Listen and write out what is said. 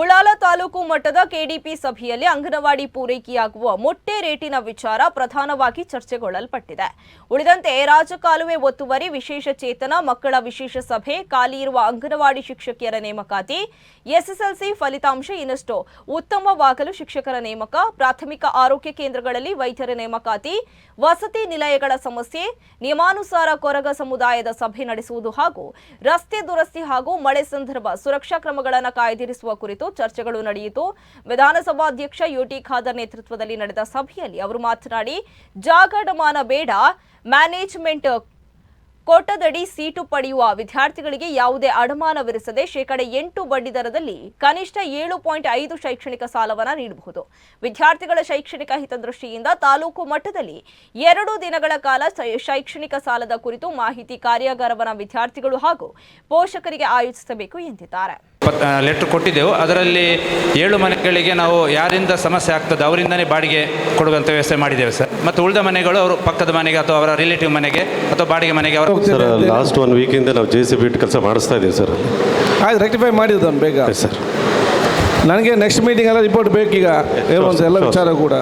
ಉಳ್ಳಾಲ ತಾಲೂಕು ಮಟ್ಟದ ಕೆಡಿಪಿ ಸಭೆಯಲ್ಲಿ ಅಂಗನವಾಡಿ ಪೂರೈಕೆಯಾಗುವ ಮೊಟ್ಟೆ ರೇಟಿನ ವಿಚಾರ ಪ್ರಧಾನವಾಗಿ ಚರ್ಚೆಗೊಳ್ಳಲ್ಪಟ್ಟಿದೆ. ಉಳಿದಂತೆ ರಾಜಕಾಲುವೆ ಒತ್ತುವರಿ, ವಿಶೇಷ ಚೇತನ, ಮಕ್ಕಳ ವಿಶೇಷ ಸಭೆ, ಖಾಲಿ ಇರುವ ಅಂಗನವಾಡಿ ಶಿಕ್ಷಕಿಯರ ನೇಮಕಾತಿ, ಎಸ್ಎಸ್ಎಲ್ಸಿ ಫಲಿತಾಂಶ ಇನ್ನಷ್ಟು ಉತ್ತಮವಾಗಲು ಶಿಕ್ಷಕರ ನೇಮಕ, ಪ್ರಾಥಮಿಕ ಆರೋಗ್ಯ ಕೇಂದ್ರಗಳಲ್ಲಿ ವೈದ್ಯರ ನೇಮಕಾತಿ, ವಸತಿ ನಿಲಯಗಳ ಸಮಸ್ಯೆ, ನಿಯಮಾನುಸಾರ ಕೊರಗ ಸಮುದಾಯದ ಸಭೆ ನಡೆಸುವುದು ಹಾಗೂ ರಸ್ತೆ ದುರಸ್ತಿ ಹಾಗೂ ಮಳೆ ಸಂದರ್ಭ ಸುರಕ್ಷಾ ಕ್ರಮಗಳನ್ನು ಕಾಯ್ದಿರಿಸುವ ಕುರಿತು ಚರ್ಚೆಗಳು ನಡೆಯಿತು. ವಿಧಾನಸಭಾಧ್ಯಕ್ಷ ಯುಟಿ ಖಾದರ್ ನೇತೃತ್ವದಲ್ಲಿ ನಡೆದ ಸಭೆಯಲ್ಲಿ ಅವರು ಮಾತನಾಡಿ, ಜಾಗಡಮಾನ ಬೇಡ. ಮ್ಯಾನೇಜ್ಮೆಂಟ್ ಕೋಟದಡಿ ಸೀಟು ಪಡೆಯುವ ವಿದ್ಯಾರ್ಥಿಗಳಿಗೆ ಯಾವುದೇ ಅಡಮಾನವಿರಿಸದೆ ಶೇಕಡ ಎಂಟು ಬಡ್ಡಿದರದಲ್ಲಿ ಕನಿಷ್ಠ ಏಳು ಪಾಯಿಂಟ್ ಐದು ಶೈಕ್ಷಣಿಕ ಸಾಲವನ್ನು ನೀಡಬಹುದು. ವಿದ್ಯಾರ್ಥಿಗಳ ಶೈಕ್ಷಣಿಕ ಹಿತದೃಷ್ಟಿಯಿಂದ ತಾಲೂಕು ಮಟ್ಟದಲ್ಲಿ ಎರಡು ದಿನಗಳ ಕಾಲ ಶೈಕ್ಷಣಿಕ ಸಾಲದ ಕುರಿತು ಮಾಹಿತಿ ಕಾರ್ಯಾಗಾರವನ್ನು ವಿದ್ಯಾರ್ಥಿಗಳು ಹಾಗೂ ಪೋಷಕರಿಗೆ ಆಯೋಜಿಸಬೇಕು ಎಂದಿದ್ದಾರೆ. ಲೆಟ್ರ್ ಕೊಟ್ಟಿದ್ದೆವು. ಅದರಲ್ಲಿ ಏಳು ಮನೆಗಳಿಗೆ ನಾವು ಯಾರಿಂದ ಸಮಸ್ಯೆ ಆಗ್ತದೆ ಅವರಿಂದನೇ ಬಾಡಿಗೆ ಕೊಡುವಂಥ ವ್ಯವಸ್ಥೆ ಮಾಡಿದ್ದೇವೆ ಸರ್. ಮತ್ತು ಉಳಿದ ಮನೆಗಳು ಅವರು ಪಕ್ಕದ ಮನೆಗೆ ಅಥವಾ ಅವರ ರಿಲೇಟಿವ್ ಮನೆಗೆ ಅಥವಾ ಬಾಡಿಗೆ ಮನೆಗೆ ಅವರು ಸರ್ ಲಾಸ್ಟ್ ಒನ್ ವೀಕಿಂದ ನಾವು ಜೆ ಸಿ ಬಿ ಇಟ್ಟು ಕೆಲಸ ಮಾಡಿಸ್ತಾ ಇದ್ದೀವಿ ಸರ್. ಆಯ್ತು ರೆಕ್ಟಿಫೈ ಮಾಡಿದ್ದನ್ನು ಬೇಗ. ಸರ್ ನನಗೆ ನೆಕ್ಸ್ಟ್ ಮೀಟಿಂಗ್ ಎಲ್ಲ ರಿಪೋರ್ಟ್ ಬೇಕೀಗ. ಏನು ಅಂತ ಎಲ್ಲ ವಿಚಾರ ಕೂಡ.